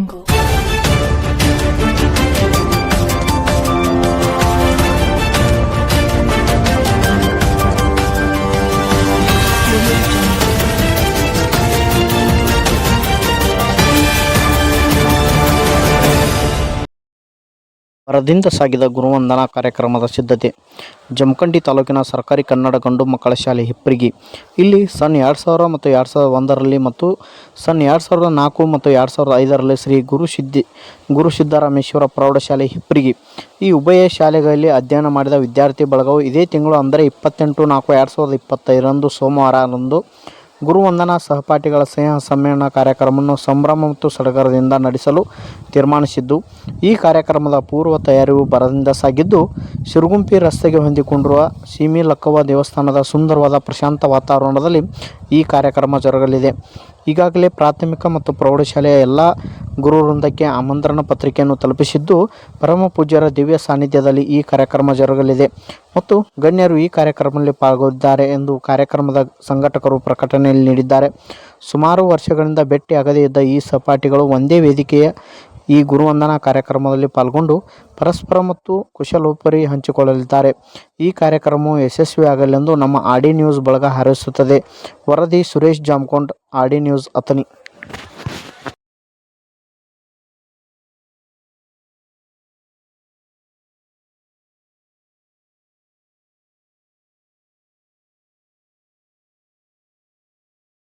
jungle. ವರದಿಂದ ಸಾಗಿದ ಗುರುವಂದನಾ ಕಾರ್ಯಕ್ರಮದ ಸಿದ್ಧತೆ. ಜಮಖಂಡಿ ತಾಲೂಕಿನ ಸರ್ಕಾರಿ ಕನ್ನಡ ಗಂಡು ಮಕ್ಕಳ ಶಾಲೆ ಹಿಪ್ಪರಿಗಿ ಇಲ್ಲಿ ಸನ್ ಎರಡು ಸಾವಿರ ಮತ್ತು ಎರಡು ಸಾವಿರದ ಒಂದರಲ್ಲಿ ಮತ್ತು ಸನ್ ಎರಡು ಸಾವಿರದ ನಾಲ್ಕು ಮತ್ತು ಎರಡು ಸಾವಿರದ ಐದರಲ್ಲಿ ಶ್ರೀ ಗುರು ಸಿದ್ಧಿ, ಗುರು ಸಿದ್ದರಾಮೇಶ್ವರ ಪ್ರೌಢಶಾಲೆ ಹಿಪ್ಪರಿಗಿ ಈ ಉಭಯ ಶಾಲೆಗಳಲ್ಲಿ ಅಧ್ಯಯನ ಮಾಡಿದ ವಿದ್ಯಾರ್ಥಿ ಬಳಗವು ಇದೇ ತಿಂಗಳು ಅಂದರೆ ಇಪ್ಪತ್ತೆಂಟು ನಾಲ್ಕು ಎರಡು ಸಾವಿರದ ಇಪ್ಪತ್ತೈದರಂದು ಸೋಮವಾರರಂದು ಗುರುವಂದನಾ ಸಹಪಾಠಿಗಳ ಸ್ನೇಹ ಸಮ್ಮೇಳನ ಕಾರ್ಯಕ್ರಮವನ್ನು ಸಂಭ್ರಮ ಮತ್ತು ಸಡಗರದಿಂದ ನಡೆಸಲು ತೀರ್ಮಾನಿಸಿದ್ದು, ಈ ಕಾರ್ಯಕ್ರಮದ ಪೂರ್ವ ತಯಾರಿಯು ಬರದಿಂದ ಸಾಗಿದ್ದು ಸಿರುಗುಂಪಿ ರಸ್ತೆಗೆ ಹೊಂದಿಕೊಂಡಿರುವ ಸೀಮಿ ಲಕ್ಕವ್ವ ದೇವಸ್ಥಾನದ ಸುಂದರವಾದ ಪ್ರಶಾಂತ ವಾತಾವರಣದಲ್ಲಿ ಈ ಕಾರ್ಯಕ್ರಮ ಜರುಗಲಿದೆ. ಈಗಾಗಲೇ ಪ್ರಾಥಮಿಕ ಮತ್ತು ಪ್ರೌಢಶಾಲೆಯ ಎಲ್ಲ ಗುರು ವೃಂದಕ್ಕೆ ಆಮಂತ್ರಣ ಪತ್ರಿಕೆಯನ್ನು ತಲುಪಿಸಿದ್ದು, ಪರಮ ಪೂಜ್ಯರ ದಿವ್ಯ ಸಾನ್ನಿಧ್ಯದಲ್ಲಿ ಈ ಕಾರ್ಯಕ್ರಮ ಜರುಗಲಿದೆ. ಮತ್ತು ಗಣ್ಯರು ಈ ಕಾರ್ಯಕ್ರಮದಲ್ಲಿ ಪಾಲ್ಗೊಂಡಿದ್ದಾರೆ ಎಂದು ಕಾರ್ಯಕ್ರಮದ ಸಂಘಟಕರು ಪ್ರಕಟಣೆಯಲ್ಲಿ ನೀಡಿದ್ದಾರೆ. ಸುಮಾರು ವರ್ಷಗಳಿಂದ ಭೇಟಿಯಾಗದೇ ಇದ್ದ ಈ ಸಹಪಾಠಿಗಳು ಒಂದೇ ವೇದಿಕೆಯ ಈ ಗುರುವಂದನಾ ಕಾರ್ಯಕ್ರಮದಲ್ಲಿ ಪಾಲ್ಗೊಂಡು ಪರಸ್ಪರ ಮತ್ತು ಕುಶಲೋಪರಿ ಹಂಚಿಕೊಳ್ಳಲಿದ್ದಾರೆ. ಈ ಕಾರ್ಯಕ್ರಮವು ಯಶಸ್ವಿಯಾಗಲೆಂದು ನಮ್ಮ ಆಡಿ ನ್ಯೂಸ್ ಬಳಗ ಹಾರೈಸುತ್ತದೆ. ವರದಿ ಸುರೇಶ್ ಜಾಮ್ಕೊಂಡ್, ಆಡಿ ನ್ಯೂಸ್ ಅತನಿ